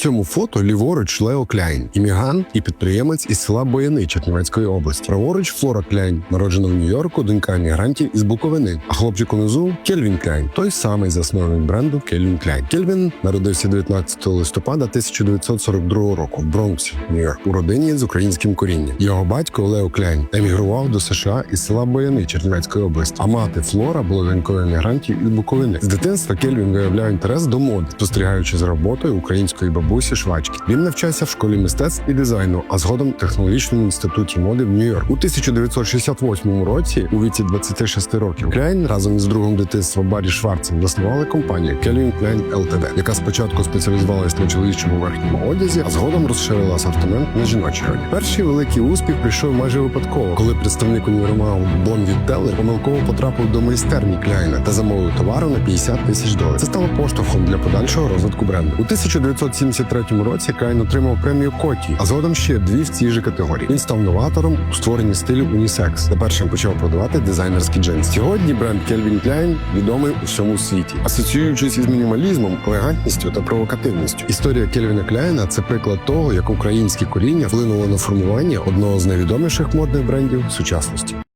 цьому фото ліворуч Лео Кляйн, іммігрант і підприємець із села Бояни Чернівецької області. Праворуч Флора Кляйн, народжена в Нью-Йорку, донька іммігрантів із Буковини. А хлопчик унизу Кельвін Кляйн, той самий засновник бренду Кельвін Кляйн. Кельвін народився 19 листопада 1942 року в Бронксі, Нью-Йорк, у родині з українським корінням. Його батько Лео Кляйн емігрував до США із села Бояни Чернівецької області. А мати Флора була донькою емігрантів із Буковини. З дитинства Кельвін виявляв інтерес до моди, спостерігаючи за роботою української бабусі швачки. Він навчався в школі мистецтв і дизайну, а згодом технологічному інституті моди в Нью-Йорк. У 1968 році, у віці 26 років, Кляйн разом із другом дитинства Баррі Шварцем заснували компанію Kelvin Klein Ltd, яка спочатку спеціалізувалась на чоловічому верхньому одязі, а згодом розширила асортимент на жіночий одяг. Перший великий успіх прийшов майже випадково, коли представник універмагу Бон Віттелер помилково потрапив до майстерні Кляйна та замовив товару на 50 тисяч доларів. Це стало поштовхом для подальшого розвитку бренду. У 1973 році Кляйн отримав премію Коті, а згодом ще дві в цій же категорії. Він став новатором у створенні стилю унісекс та першим почав продавати дизайнерські джинси. Сьогодні бренд Calvin Klein відомий у всьому світі, асоціюючись із мінімалізмом, елегантністю та провокативністю. Історія Кельвіна Кляйна це приклад того, як українське коріння вплинуло на формування одного з найвідоміших модних брендів сучасності.